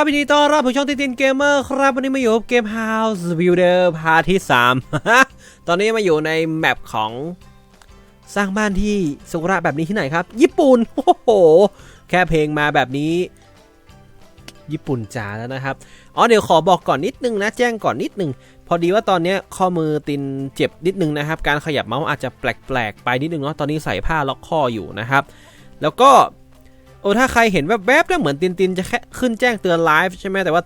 ครับยินดีต้อนรับผู้ช่องตินตินเกมเมอร์ครับวันนี้มาอยู่กับเกม House Builder พาที่ 3 ตอนนี้มาอยู่ในแมปของสร้างบ้านที่สุระแบบนี้ที่ไหนครับ ญี่ปุ่นโอ้โห แค่เพลงมาแบบนี้ ญี่ปุ่นจ๋าแล้วนะครับ อ๋อเดี๋ยวขอบอกก่อนนิดนึงนะ แจ้งก่อนนิดนึง พอดีว่าตอนนี้ข้อมือตินเจ็บนิดนึงนะครับ การขยับเมาส์อาจจะแปลกๆไปนิดนึงเนาะตอนนี้ใส่ผ้าล็อกข้ออยู่นะครับ แล้วก็ โอ้ถ้าใครเห็นแวบๆเนี่ยเหมือนตินตินจะแค่ขึ้นแจ้งเตือนไลฟ์ใช่ไหมแต่ว่า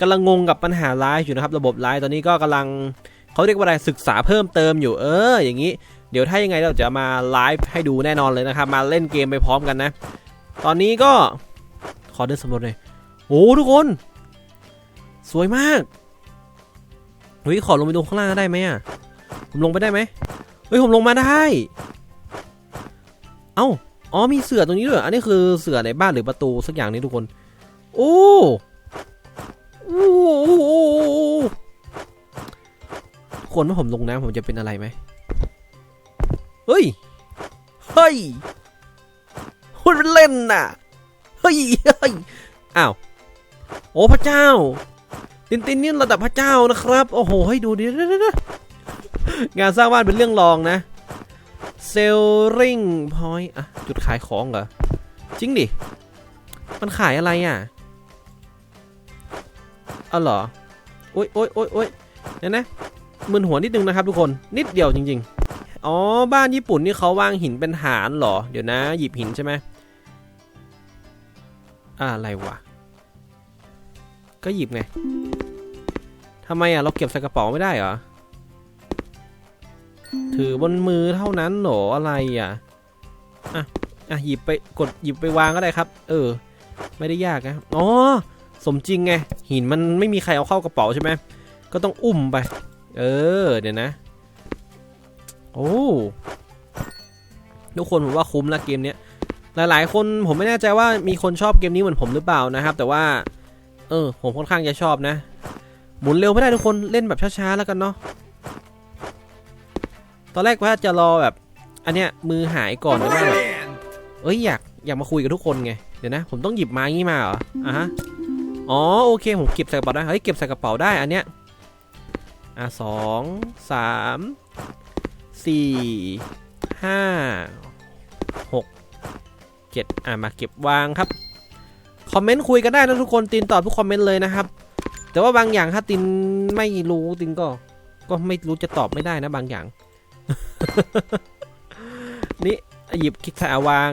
กำลังงงกับปัญหาไลฟ์อยู่นะครับ ระบบไลฟ์ตอนนี้ก็กำลังเขาเรียกว่าอะไรศึกษาเพิ่มเติมอยู่เออ อย่างนี้ เดี๋ยวถ้ายังไงเราจะมาไลฟ์ให้ดูแน่นอนเลยนะครับ มาเล่นเกมไปพร้อมกันนะ ตอนนี้ก็ขอเดินสำรวจหน่อยโอ้ทุกคน สวยมากเฮ้ยขอลงไปดูข้างล่างได้ไหมอะผมลงไปได้ไหมเฮ้ยผมลงมาได้ เอ้า อ๋อมีเสือตรงนี้ด้วย อันนี้คือเสือในบ้านหรือประตูสักอย่างนี้ทุกคน โอ้โอ้โอ้โอ้โอ้ทุกคนว่าผมลงน้ำผมจะเป็นอะไรไหมเฮ้ย เฮ้ยพูดเป็นเล่นน่ะ เฮ้ย เฮ้ย อ้าว โอ้พระเจ้า ตินตินนี่ระดับพระเจ้านะครับ โอ้โห ให้ดูดิงานสร้างบ้านเป็นเรื่องรองนะ เซลริงพอยต์อะ จุดขายของเหรอ จริงดิ มันขายอะไรอะเอาเหรอ โอ๊ยโอ๊ยโอ๊ยโอ๊ยเดี๋ยนะมึนหัวนิดนึงนะครับทุกคน นิดเดียวจริง ๆ อ๋อ บ้านญี่ปุ่นนี่เขาวางหินเป็นฐานเหรอ เดี๋ยวนะ หยิบหินใช่ไหมอะอะไรวะ ก็หยิบไงทำไมอะ เราเก็บใส่กระเป๋าไม่ได้เหรอ ถือบนมือเท่านั้นเหรออะไรอะ อะอะหยิบไปกดหยิบไปวางก็ได้ครับ เออ ไม่ได้ยากนะอ๋อสมจริงไงหินมันไม่มีใครเอาเข้ากระเป๋าใช่ไหมก็ต้องอุ้มไป เออเดี๋ยวนะ โอ้ทุกคนผมว่าคุ้มละเกมเนี้ยหลาย ๆ คนผมไม่แน่ใจว่ามีคนชอบเกมนี้เหมือนผมหรือเปล่านะครับ แต่ว่า เออ ผมค่อนข้างจะชอบนะ หมุนเร็วไม่ได้ทุกคนเล่นแบบช้า ๆ แล้วกันเนาะตอนแรกว่าจะรอแบบ อันเนี้ยมือหายก่อนแต่ว่าแบบเอ้ยอยากอยากมาคุยกับทุกคนไง เดี๋ยวนะ ผมต้องหยิบไม้งี้มาเหรอ อะฮะ อ๋อโอเคผมเก็บใส่กระเป๋าได้ เฮ้ยเก็บใส่กระเป๋าได้อันเนี้ย อะสองสามสี่ห้าหกเจ็ดอะมาเก็บวางครับ คอมเมนต์คุยกันได้นะทุกคนตินตอบทุกคอมเมนต์เลยนะครับ แต่ว่าบางอย่างถ้าตินไม่รู้ตินก็ ก็ไม่รู้จะตอบไม่ได้นะบางอย่าง นี่หยิบคลิกถ่ายวาง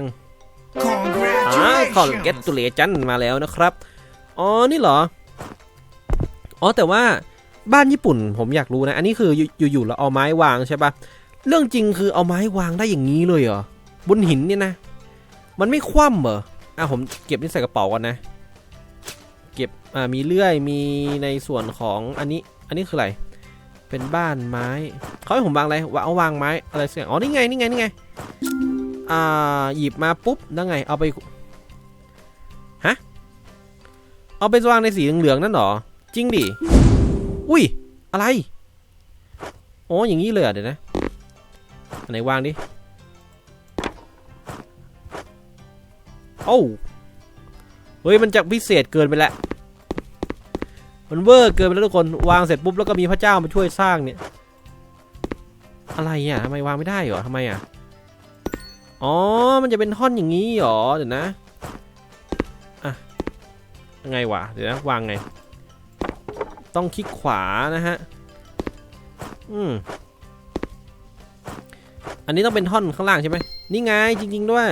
อ่าคอนเกต Congratulations! ตุเลจันมาแล้วนะครับ อ๋อ นี่เหรอ อ๋อ แต่ว่าบ้านญี่ปุ่นผมอยากรู้นะ อันนี้คืออยู่อยู่ๆเราเอาไม้วางใช่ปะเรื่องจริงคือเอาไม้วางได้อย่างนี้เลยเหรอ บนหินเนี่ยนะ มันไม่คว่ำเหรอ อะผมเก็บนี่ใส่กระเป๋าก่อนนะ เก็บ อ่า มีเลื่อย มีในส่วนของอันนี้ อันนี้คืออะไร เป็นบ้านไม้ เขาให้ผมวางอะไรวางเอาวางไม้อะไรสักอย่างอ๋อ นี่ไง นี่ไง นี่ไง อ่าหยิบมาปุ๊บแล้วไง เอาไป ฮะ เอาไปวางในสีเหลืองๆนั่นหรอ จริงดิ อุ้ย อะไร โอ๋ออย่างนี้เลยเดี๋ยวนะอันไหนวางดิ โอ้เฮ้ย มันจะพิเศษเกินไปแล้วมันเวอร์เกินไปแล้วทุกคน วางเสร็จปุ๊บแล้วก็มีพระเจ้ามาช่วยสร้างเนี่ย อะไรอะทำไมวางไม่ได้เหรอทำไมอะ อ๋อ มันจะเป็นท่อนอย่างนี้หรอ เดี๋ยวนะ อะ ยังไงวะ เดี๋ยวนะ วางไง ต้องคลิกขวานะฮะ อืม อันนี้ต้องเป็นท่อนข้างล่างใช่ไหม นี่ไงจริง ๆ ด้วย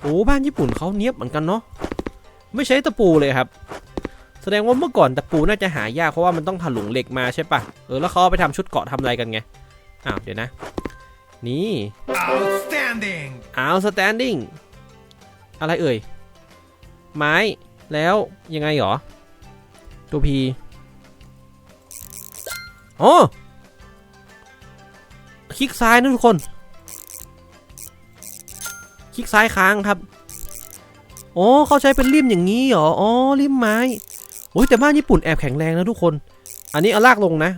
โอ้บ้านญี่ปุ่นเขาเนี้ยบเหมือนกันเนาะ ไม่ใช้ตะปูเลยครับ แสดงว่าเมื่อก่อนตะปูน่าจะหายากเพราะว่ามันต้องถลุงเหล็กมาใช่ปะเออ แล้วเขาไปทำชุดเกาะทำอะไรกันไง อ้าว เดี๋ยวนะ นี่ Outstanding! อ้าวสแตนดิ้งอะไรเอ่ย ไม้ แล้วยังไงหรอ ตัวพีอ๋อคลิกซ้ายนะทุกคน คลิกซ้ายค้างครับ โอ้เขาใช้เป็นริมอย่างนี้เหรอ อ๋อริมไม้โอ้ยแต่บ้านญี่ปุ่นแอบแข็งแรงนะทุกคน อันนี้เอาลากลงนะ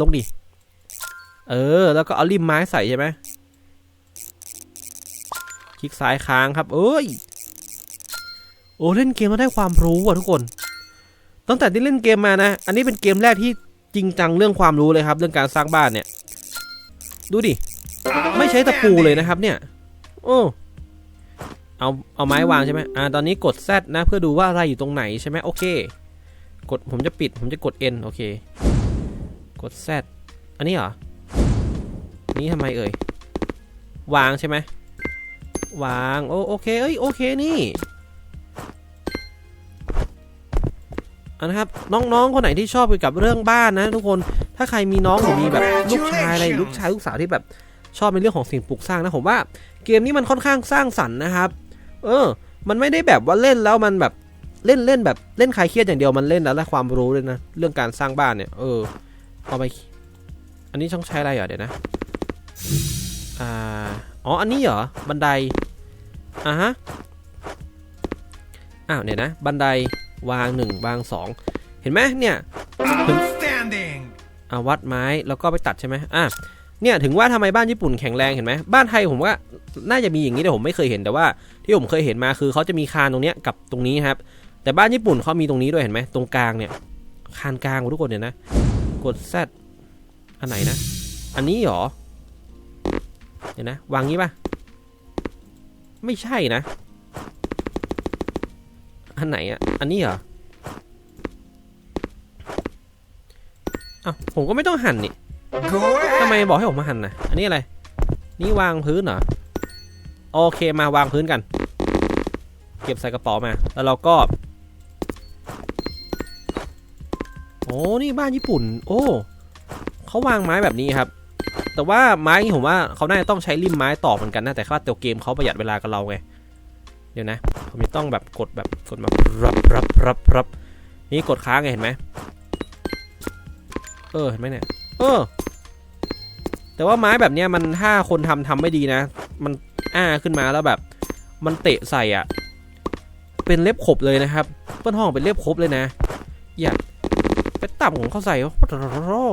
ลงดิ เออ แล้วก็เอาริมไม้ใส่ใช่ไหมคลิกซ้ายค้างครับ เอ้ย โอ้เล่นเกมแล้วได้ความรู้อะทุกคน ตั้งแต่ที่เล่นเกมมานะ อันนี้เป็นเกมแรกที่จริงจังเรื่องความรู้เลยครับ เรื่องการสร้างบ้านเนี่ย ดูดิ ไม่ใช้ตะปูเลยนะครับ เนี่ย โอ้ เอา เอาไม้วางใช่ไหมอ่า ตอนนี้กด Z นะ เพื่อดูว่าอะไรอยู่ตรงไหนใช่ไหมโอเค กด ผมจะปิด ผมจะกด N โอเค กด Z อันนี้เหรอ นี่ทำไมเอ่ย วางใช่ไหม วาง โอโอเค เอ้ย โอเคนี่อันนะครับ น้องๆ คนไหนที่ชอบเกี่ยวกับเรื่องบ้านนะ ทุกคน ถ้าใครมีน้องหรือมีแบบลูกชายอะไรลูกชายลูกสาวที่แบบชอบในเรื่องของสิ่งปลูกสร้างนะผมว่าเกมนี้มันค่อนข้างสร้างสรรค์นะครับ เออ มันไม่ได้แบบว่าเล่นแล้วมันแบบเล่นเล่นแบบเล่นคลายเครียดอย่างเดียวมันเล่นแล้วได้ความรู้เลยนะเรื่องการสร้างบ้านเนี่ย เออเอาไป อันนี้ต้องใช้อะไรเหรอเดี๋ยวนะ อ่า อ๋อ อันนี้เหรอ บันได อ่าฮะ อ้าวเนี่ยนะ บันไดวางหนึ่งวางสอง เห็นไหมเนี่ย Outstanding. อ่าวัดไม้แล้วก็ไปตัดใช่ไหมอะเนี่ยถึงว่าทำไมบ้านญี่ปุ่นแข็งแรงเห็นไหมบ้านไทยผมว่าน่าจะมีอย่างนี้แต่ผมไม่เคยเห็นแต่ว่า ที่ผมเคยเห็นมาคือเขาจะมีคานตรงเนี้ยกับตรงนี้ครับ แต่บ้านญี่ปุ่นเขามีตรงนี้ด้วยเห็นไหมตรงกลางเนี่ยคานกลางทุกคนเนี่ยนะ กด Z อันไหนนะ อันนี้เหรอ เดี๋ยวนะ วางงี้ป่ะ ไม่ใช่นะ อันไหนอะ อันนี้เหรออ้าวผมก็ไม่ต้องหั่นนี่ Go ทำ ahead. ไมบอกให้ผมมาหั่นนะอันนี้อะไร นี่วางพื้นเหรอ โอเคมาวางพื้นกัน เก็บใส่กระเป๋ามา แล้วเราก็โอ้นี่บ้านญี่ปุ่น โอ้เขาวางไม้แบบนี้ครับ แต่ว่าไม้นี่ผมว่าเขาน่าจะต้องใช้ริมไม้ต่อเหมือนกันนะแต่ว่าตัวเกมเขาประหยัดเวลากับเราไงเดี๋ยวนะ ผมจะต้องแบบกดแบบกดมารับรับรับรับนี่กดค้างไงเห็นไหมเออเห็นไหมเนี่ยเออ แต่ว่าไม้แบบเนี้ยมันถ้าคนทำทำไม่ดีนะ มันอ้าขึ้นมาแล้วแบบ มันเตะใส่อะ เป็นเล็บขบเลยนะครับเปิ้ลห้องเป็นเล็บขบเลยนะ อย่าไปตับของเขาใส่โอ้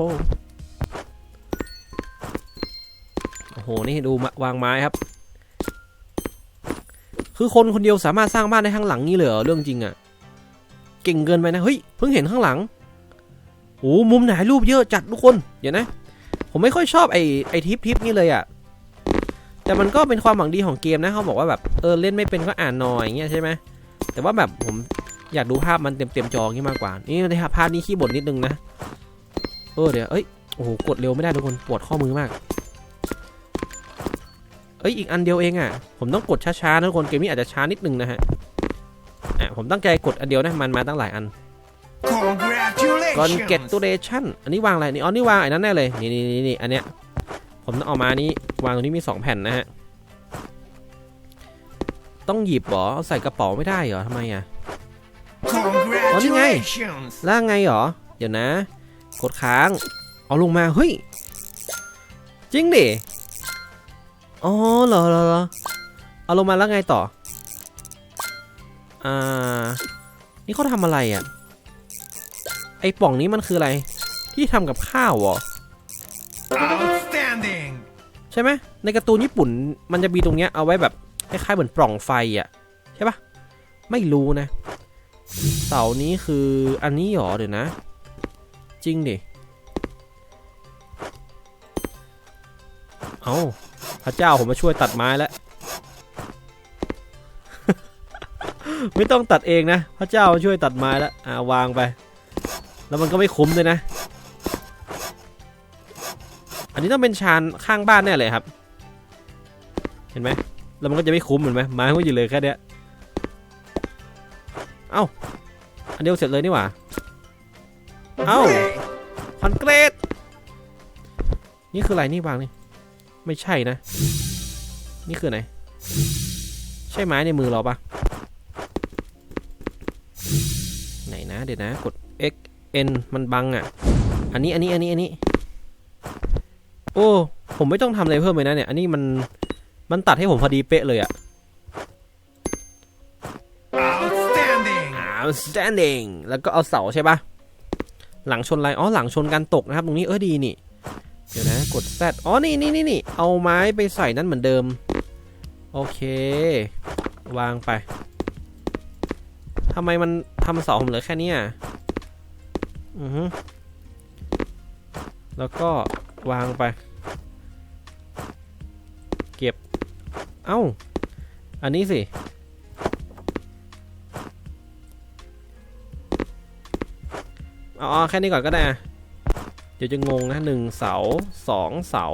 โหนี่ดูวางไม้ครับ คือคนคนเดียวสามารถสร้างบ้านได้ข้างหลังนี่เลยเหรอเรื่องจริงอะ เก่งเกินไปนะเฮ้ยเพิ่งเห็นข้างหลังโอ้มุมถ่ายรูปเยอะจัดทุกคนเดี๋ยวนะ ผมไม่ค่อยชอบไอ้ไอ้ทิปทิปนี่เลยอะ่ะแต่มันก็เป็นความหวังดีของเกมนะเขาบอกว่าแบบเออเล่นไม่เป็นก็อ่านหน่อยอย่างเงี้ยใช่ไหมแต่ว่าแบบผมอยากดูภาพมันเต็มเต็มจออย่างงี้มากกว่า นี่ในภาพนี้ขี้บ่นนิดนึงนะ เออเดี๋ยวเอ้ย โอ้โห กดเร็วไม่ได้ทุกคน ปวดข้อมือมาก เอ้ยอีกอันเดียวเองอะ่ะ ผมต้องกดช้าๆนะทุกคนเกมนี้อาจจะช้านิดนึงนะฮะอะผมตั้งใจกดอันเดียวนะมันมาตั้งหลายอันก่อนเก็ตตูเดชั่นอันนี้วางอะไรนี่อ๋อนี่วางไอ้นั้นแน่เลยนี่นี่นี่นอันเนี้ยผมต้องเอามานี้วางตรงนี้มีสองแผ่นนะฮะต้องหยิบหรอเอาใส่กระเป๋าไม่ได้เหรอทำไมอะ Congratulations. แล้วไงเหรอเดี๋ยวนะ กดค้าง เอาลงมาเฮ้ยจริงดิ อ๋อเหรอเหรอเหรอเอาลงมาแล้วไงต่อ อ่า นี่เขาทำอะไรอะ ไอป่องนี้มันคืออะไร ที่ทำกับข้าวเหรอ Outstanding. ใช่ไหมในการ์ตูนญี่ปุ่นมันจะมีตรงเนี้ยเอาไว้แบบคล้ายๆเหมือนปล่องไฟอะ ใช่ปะไม่รู้นะ เสานี้คืออันนี้หรอเดี๋ยวนะ จริงดิ เอา พระเจ้าผมมาช่วยตัดไม้แล้ว ไม่ต้องตัดเองนะ พระเจ้ามาช่วยตัดไม้แล้วอ่าวางไป แล้วมันก็ไม่คุ้มเลยนะ อันนี้ต้องเป็นชานข้างบ้านแน่เลยครับ เห็นไหมแล้วมันก็จะไม่คุ้มเหมือนไหมไม้ก็อยู่เลยแค่เนี้ยเอ้าอันเดียวเสร็จเลยนี่หว่า เอ้าคอนเกรตนี่คืออะไรนี่วางนี่ ไม่ใช่นะ นี่คือไหน ใช่ไม้ในมือเราปะไหนนะเดี๋ยวนะกด X N มันบังอะ อันนี้อันนี้อันนี้อันนี้ โอ้ ผมไม่ต้องทำอะไรเพิ่มเลยนะเนี่ย อันนี้มันมันตัดให้ผมพอดีเป๊ะเลยอะ Outstanding. outstanding แล้วก็เอาเสาใช่ปะหลังชนอะไรอ๋อหลังชนกันตกนะครับ ตรงนี้เออดีนี่ เดี๋ยวนะกด Z อ๋อ นี่นี่นี่นี่เอาไม้ไปใส่นั่นเหมือนเดิม โอเค วางไปทำไมมันทำเสาผมเหลือแค่นี้ยอือฮึแล้วก็วางไป เก็บ เอ้า อันนี้สิอาเอาแค่นี้ก่อนก็ได้อะ เดี๋ยวจะงงนะหนึ่งเสาสองเสา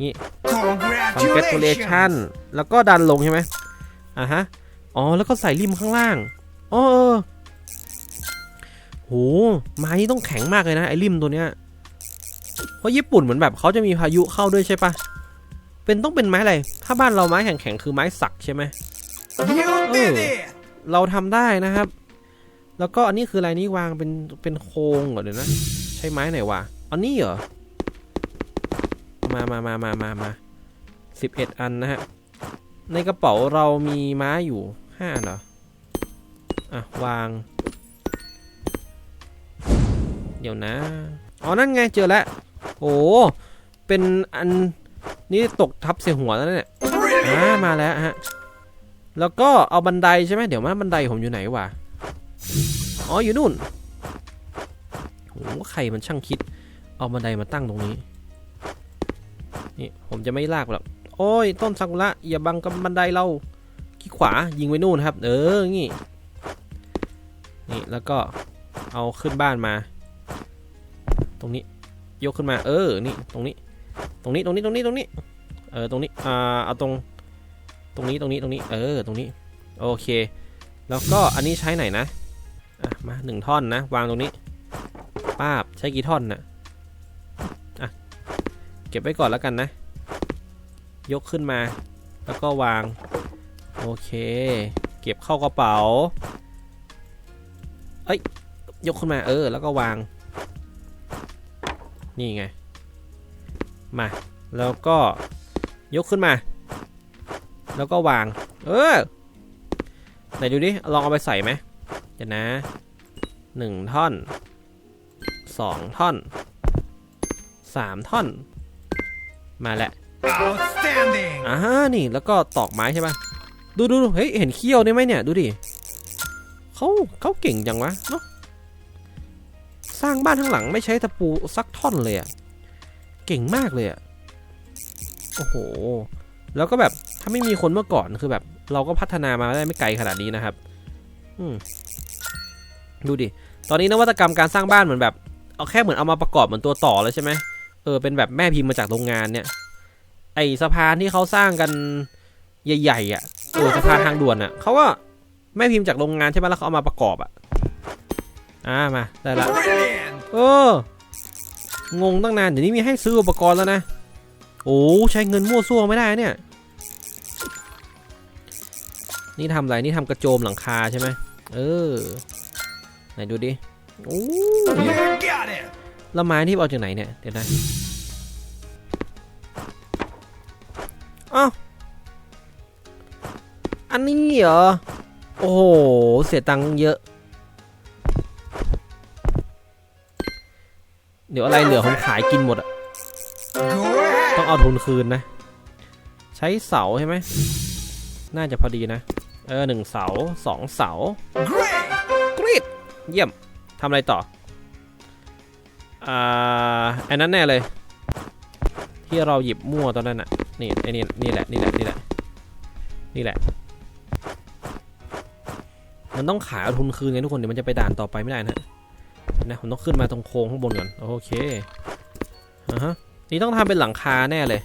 Congratulations! congratulation แล้วก็ดันลงใช่ไหมอะฮะ อ๋อ แล้วก็ใส่ริมข้างล่าง อ๋อเออโห ไม้นี่ต้องแข็งมากเลยนะ ไอ้ริมตัวเนี้ย เพราะญี่ปุ่นเหมือนแบบเขาจะมีพายุเข้าด้วยใช่ปะเป็นต้องเป็นไม้อะไร ถ้าบ้านเราไม้แข็งๆ คือไม้สักใช่ไหม You did it! เราทำได้นะครับ แล้วก็อันนี้คืออะไรนี่วางเป็นเป็นโครงเหรอเดี๋ยวนะใช้ไม้ไหนวะอันนี้เหรอ มามามามามามาสิบเอ็ดอันนะฮะ ในกระเป๋าเรามีไม้อยู่ห้าอันเหรอ อะ วาง เดี๋ยวนะ อ๋อ นั่นไงเจอแล้ว โอ้ เป็นอันนี่ตกทับเสียหัวแล้วเนี่ยอ่ามาแล้วฮะ แล้วก็เอาบันไดใช่ไหมเดี๋ยวมาบันไดผมอยู่ไหนวะ อ๋อ อยู่นู่น โหใครมันช่างคิด เอาบันไดมาตั้งตรงนี้ นี่ผมจะไม่ลากหรอกโอ้ย ต้นซากุระอย่าบังกับบันไดเราขี้ขวายิงไว้นู่นครับ เอองี้นี่แล้วก็เอาขึ้นบ้านมา ตรงนี้ยกขึ้นมาเออนี่ตรงนี้ ตรงนี้ตรงนี้ตรงนี้ตรงนี้ เออตรงนี้อ่าเอาตรงตรงนี้ตรงนี้ตรงนี้ เออตรงนี้ โอเค แล้วก็อันนี้ใช้ไหนนะอะมาหนึ่งท่อนนะ วางตรงนี้ ป้าบใช้กี่ท่อนนะอะ เก็บไว้ก่อนแล้วกันนะ ยกขึ้นมา แล้วก็วาง โอเค เก็บเข้ากระเป๋า เอ้ย ยกขึ้นมาเออ แล้วก็วาง นี่ไง มา แล้วก็ยกขึ้นมา แล้วก็วาง เออ ไหนดูดิ ลองเอาไปใส่ไหมเดี๋ยวนะหนึ่งท่อน สองท่อนสามท่อน มาแล้ว Outstanding! อ่านี่แล้วก็ตอกไม้ใช่ปะดูดูดูเฮ้ย เห็นเขี้ยวได้ไหมเนี่ย ดูดิเขาเขาเก่งจังวะเนาะสร้างบ้านข้างหลังไม่ใช้ตะปูสักท่อนเลยอะเก่งมากเลยอะโอ้โห แล้วก็แบบถ้าไม่มีคนเมื่อก่อนคือแบบ เราก็พัฒนามาได้ไม่ไกลขนาดนี้นะครับ อืมดูดิ ตอนนี้นวัตกรรมการสร้างบ้านเหมือนแบบ เอาแค่เหมือนเอามาประกอบเหมือนตัวต่อเลยใช่ไหมเออเป็นแบบแม่พิมพ์มาจากโรงงานเนี่ย ไอสะพานที่เขาสร้างกันใหญ่ๆอะเออสะพานทางด่วนอะเขาก็แม่พิมพ์จากโรงงานใช่ไหมแล้วเขาเอามาประกอบอะอ่ามาได้ละเอองงตั้งนานเดี๋ยวนี้มีให้ซื้ออุปกรณ์แล้วนะโอ้ใช้เงินมั่วซั่วไม่ได้เนี่ย นี่ทำอะไรนี่ทำกระโจมหลังคาใช่ไหมเออไหนดูดิ โอ้แล้วไม้ที่เอาจากไหนเนี่ย เดี๋ยวนะอ้าวอันนี้เหรอ โอ้โห เสียตังค์เยอะ เดี๋ยวอะไรเหลือผมขายกินหมดอะต้องเอาทุนคืนนะ ใช้เสาใช่ไหม น่าจะพอดีนะ เออหนึ่งเสาสองเสากรีดเยี่ยม ทำอะไรต่อ อ่า อันนั้นแน่เลย ที่เราหยิบมั่วตอนนั้นอะ นี่ไอ้นี่นี่แหละ นี่แหละ นี่แหละ นี่แหละ มันต้องขายเอาทุนคืนไงทุกคน เดี๋ยวมันจะไปด่านต่อไปไม่ได้นะนะผมต้องขึ้นมาตรงโค้งข้างบนก่อน โอเคอ่าฮะ นี่ต้องทำเป็นหลังคาแน่เลย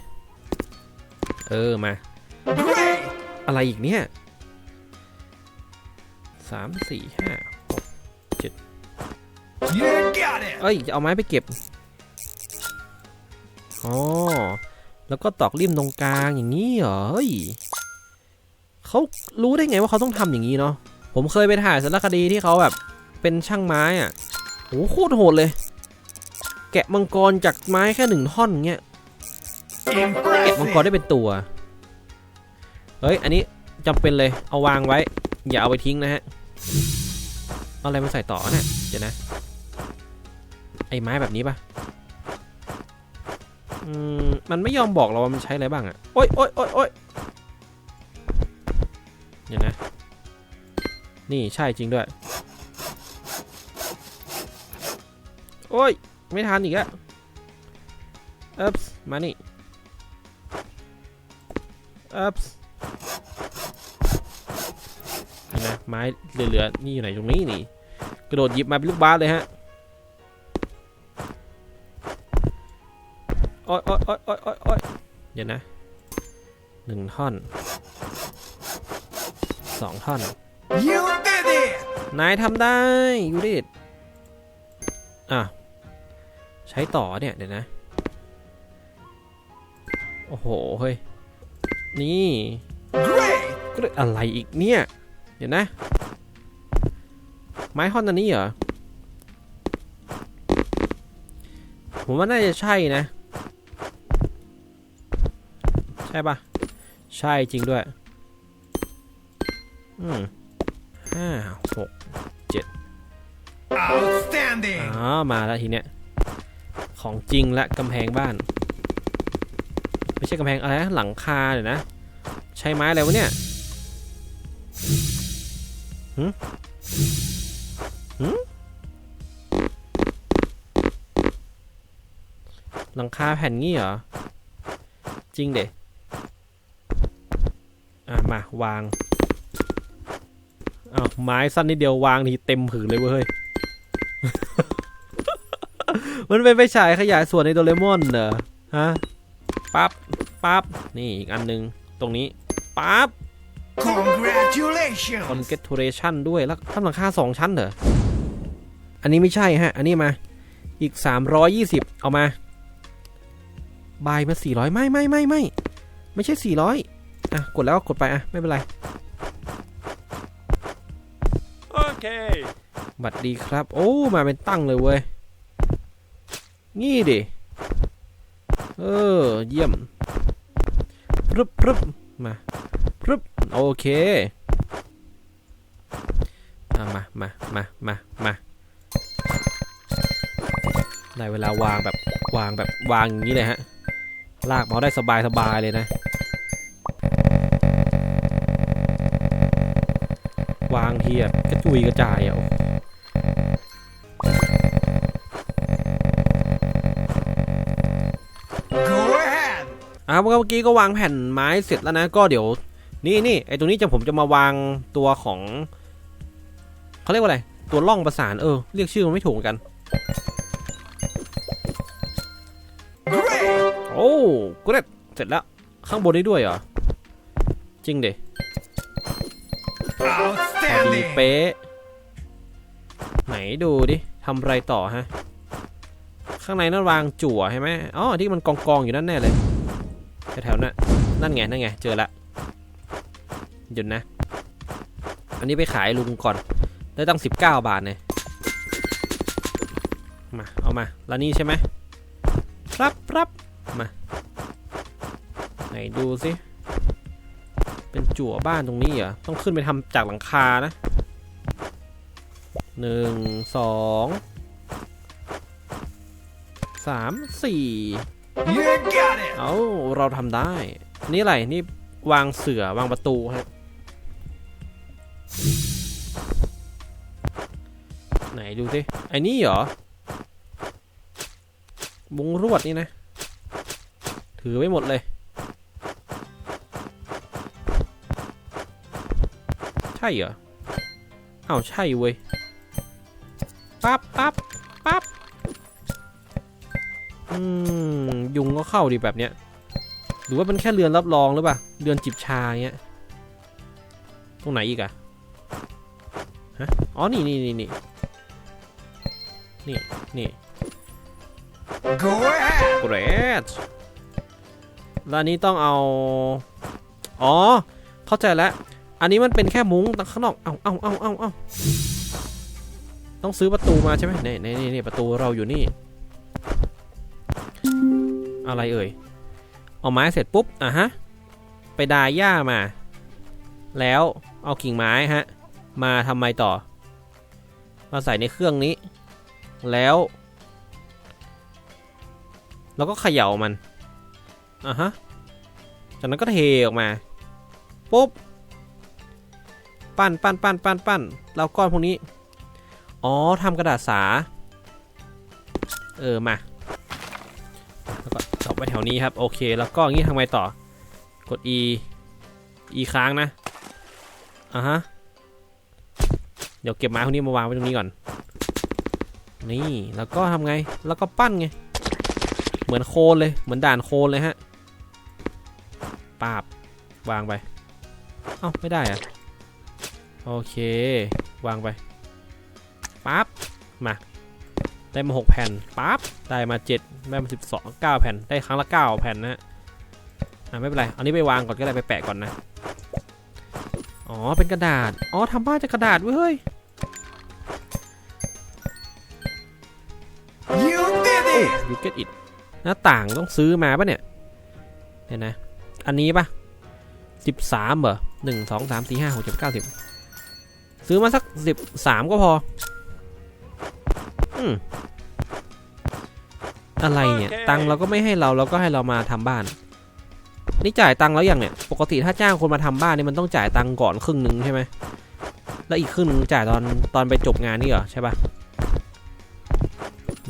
เออ มา อะไรอีกเนี่ยสามสี่ห้า got it! เอ้ยจะเอาไม้ไปเก็บอ๋อแล้วก็ตอกริมตรงกลางอย่างนี้เหรอเฮ้ยเขารู้ได้ไงว่าเขาต้องทำอย่างนี้เนาะผมเคยไปถ่ายสารคดีที่เขาแบบเป็นช่างไม้อะโหโคตรโหดเลย แกะมังกรจากไม้แค่หนึ่งท่อนเงี้ยแกะมังกรได้เป็นตัวเฮ้ยอันนี้จำเป็นเลยเอาวางไว้ อย่าเอาไปทิ้งนะฮะเอาอะไรมาใส่ต่อเนี่ยเดี๋ยวนะ ไอ้ไม้แบบนี้ปะอืมมันไม่ยอมบอกเราว่ามันใช้อะไรบ้างอะโอ๊ยโอ๊ยโอ๊ยโอ๊ยเดี๋ยวนะ นี่ใช่จริงด้วย โอ้ยไม่ทันอีกแล้วเอ๊บมานี่เอ๊บเห็นไหมไม้เหลือๆนี่อยู่ไหนตรงนี้นี่ กระโดดหยิบมาเป็นลูกบาสเลยฮะ โอ้ยโอ้ยโอ้ยโอ้ยโอ้ยโอ้ยเดี๋ยวนะหนึ่งท่อนสองท่อน You did it! นายทำได้ยูดิตอะ ใช้ต่อเนี่ย เดี๋ยวนะ โอ้โห เฮ้ย นี่ Great! ก็อะไรอีกเนี่ย เดี๋ยวนะ ไม้ท่อนอันนี้เหรอ ผมว่าน่าจะใช่นะ ใช่ปะใช่จริงด้วย อืมห้าหก Outstanding! อ๋อ มาแล้วทีเนี้ย ของจริงละกำแพงบ้าน ไม่ใช่กำแพงอะไรนะหลังคาเดี๋ยวนะ ใช้ไม้อะไรวะเนี่ยหืมหืมหลังคาแผ่นงี้เหรอ จริงเด็อะมา วางอ้าวไม้สั้นนิดเดียววางทีเต็มผืนเลยเว้ย มันเป็นไปฉายขยายส่วนในโดเรมอนเหรอฮะปั๊บปั๊บนี่อีกอันหนึง ตรงนี้ปั๊บ Congratulations! congratulation ด้วยแล้วทำหลังคาสองชั้นเหรอ อันนี้ไม่ใช่ฮะ อันนี้มาอีก 320 เอามา บายมา 400 ไม่ไม่ไม่ไม่ไม่ใช่ 400 อะกดแล้วก็กดไปอะไม่เป็นไรโอเคบัตรดีครับ โอ้มาเป็นตั้งเลยเว้ยงี้ดิเออเยี่ยมพรึบพรึบมาพรึบโอเคอะมามามามามาได้เวลาวางแบบวางแบบวางอย่างนี้เลยฮะลากเมาส์ได้สบายสบายเลยนะ วาง ทีอะกระจุยกระจายอะโอ้ Go ahead! อะเมื่อกี้ก็วางแผ่นไม้เสร็จแล้วนะ ก็เดี๋ยว นี่นี่ไอตรงนี้จะผมจะมาวางตัวของเขาเรียกว่าอะไร ตัวล่องประสานเออ เรียกชื่อมันไม่ถูกเหมือนกัน Great! โอ้กูเร็ดเสร็จแล้ว ข้างบนนี้ด้วยเหรอ จริงเด พอดีเป๊ะ ไหนดูดิทำไรต่อฮะ ข้างในนั่นวางจั่วใช่ไหมอ๋อที่มันกองกองอยู่นั่นแน่เลยแถวๆนั้นนั่นไงนั่นไงเจอละหยุดนะ อันนี้ไปขายลุงก่อน ได้ตั้ง 19 บาทเนี่ยมา เอามา แล้วนี่ใช่ไหมรับรับมา ไหนดูสิ เป็นจั่วบ้านตรงนี้เหรอ ต้องขึ้นไปทำจากหลังคานะหนึ่งสองสามสี่ You got it! เอาเราทำได้ นี่อะไร นี่วางเสือวางประตูฮะไหนดูสิไอ้นี่เหรอบุงรวดนี่นะ ถือไว้หมดเลย ใช่เหรออ้าวใช่เว้ยปั๊บปั๊บปั๊บอืมยุงก็เข้าดีแบบเนี้ยหรือว่าเป็นแค่เรือนรับรองหรือเปล่าเรือนจิบชาเงี้ยตรงไหนอีกอะฮะอ๋อนี่นี่นี่นี่นี่นี่ Go ahead! เกรดแล้วอันนี้ต้องเอา อ๋อ เข้าใจแล้ว อันนี้มันเป็นแค่มุ้งข้างนอก เอาเอาเอาเอาเอาต้องซื้อประตูมาใช่ไหมนี่นี่นี่นี่ประตูเราอยู่นี่ อะไรเอ่ย เอาไม้เสร็จปุ๊บ อะฮะ ไปดายหญ้ามา แล้วเอากิ่งไม้ฮะ มาทำไมต่อ มาใส่ในเครื่องนี้ แล้วแล้วก็เขย่ามัน อะฮะ จากนั้นก็เทออกมา ปุ๊บ ปั้นปั้นปั้นปั้นปั้นแล้วก้อนพวกนี้ อ๋อทำกระดาษสา เออมาแล้วก็จบไว้แถวนี้ครับ โอเค แล้วก็งี้ทำไงต่อ กด e e ค้างนะอะฮะเดี๋ยวเก็บไม้พวกนี้มาวางไว้ตรงนี้ก่อน นี่แล้วก็ทำไงแล้วก็ปั้นไง เหมือนโคนเลยเหมือนด่านโคนเลยฮะปาบวางไป เอ้าไม่ได้อะ โอเค วางไปปั๊บมาได้มา 6 แผ่นปั๊บได้มา 7 ได้มา 12 9 แผ่นได้ครั้งละ 9 แผ่นนะอ่าไม่เป็นไร อันนี้ไปวางก่อนก็ได้ไปแปะก่อนนะ อ๋อ เป็นกระดาษ อ๋อทำบ้านจากกระดาษเว้ยยูเกตอิดหน้าต่างต้องซื้อมาปะเนี่ยเห็นไหมอันนี้ปะสิบส13เหรองสามสี่ห้าหก1 2 3 4 5 6 7สิบ ซื้อมาสักสิบสามก็พอ อืมอะไรเนี่ยโอเคตังค์เราก็ไม่ให้เราเราก็ให้เรามาทำบ้าน นี่จ่ายตังค์แล้วยังเนี่ย ปกติถ้าจ้างคนมาทำบ้านนี่มันต้องจ่ายตังค์ก่อนครึ่งหนึ่งใช่ไหมแล้วอีกครึ่งหนึงจ่ายตอนตอนไปจบงานนี่เหรอใช่ปะ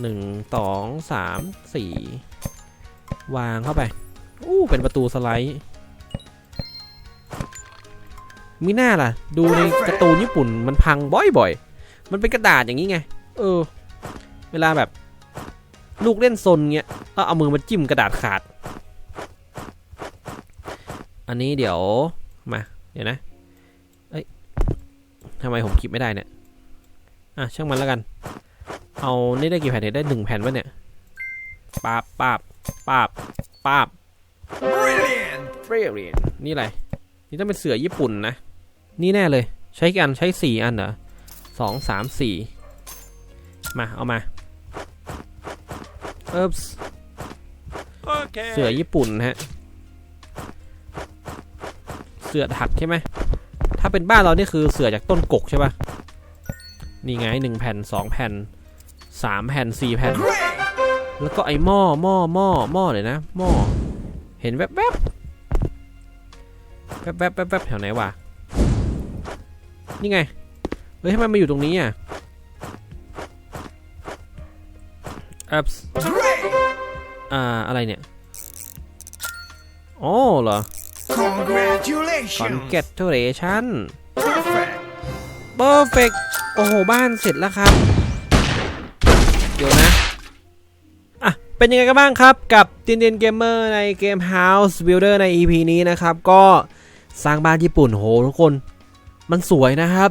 หนึ่งสองสามสี่วางเข้าไปอู้เป็นประตูสไลด์ มีหน้าล่ะ ดูในการ์ตูนญี่ปุ่นมันพังบ่อยๆ มันเป็นกระดาษอย่างนี้ไง เออ เวลาแบบ ลูกเล่นซนเงี้ยก็เอามือมาจิ้มกระดาษขาด อันนี้เดี๋ยวมา เดี๋ยวนะ เอ้ยทำไมผมคิดไม่ได้เนี่ย อะช่างมันแล้วกัน เอานี่ได้กี่แผ่นเนี่ยได้หนึ่งแผ่นวะเนี่ยปาบปาบปาบปาบ Brilliant! เฟรเรียนนี่อะไร นี่ต้องเป็นเสือญี่ปุ่นนะ นี่แน่เลย ใช้กี่อันใช้สี่อันเหรอสองสามสี่มา เอามาเอิบ Okay. เสือญี่ปุ่นนะฮะ เสือถักใช่ไหม ถ้าเป็นบ้านเรานี่คือเสือจากต้นกกใช่ปะนี่ไงหนึ่งแผ่นสองแผ่นสามแผ่นสี่แผ่น Great! แล้วก็ไอหม้อหม้อหม้อหม้อเลยนะหม้อเห็นแวบแวบแวบแวบแวบแวบแถวไหนวะ นี่ไง เฮ้ยทำไมมาอยู่ตรงนี้อะอัพ Great! อ่า อะไรเนี่ยอ๋อเหรอ Congratulation congratulation Perfect! perfect โอ้โห บ้านเสร็จแล้วครับ เดี๋ยวนะ อะ เป็นยังไงกันบ้างครับ กับตินเดนเกมเมอร์ในเกม House Builder ใน EP นี้นะครับ ก็สร้างบ้านญี่ปุ่นโหทุกคน มันสวยนะครับ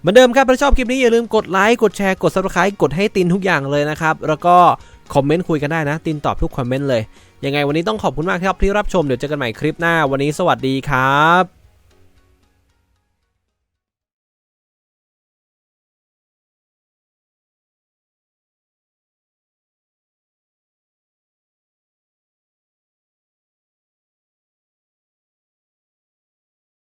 เหมือนเดิมครับถ้าชอบคลิปนี้อย่าลืมกดไลค์กดแชร์กด Subscribe กดให้ตินทุกอย่างเลยนะครับ แล้วก็คอมเมนต์คุยกันได้นะ ตินตอบทุกคอมเมนต์เลย ยังไงวันนี้ต้องขอบคุณมากครับที่รับชมเดี๋ยวเจอกันใหม่คลิปหน้าวันนี้สวัสดีครับ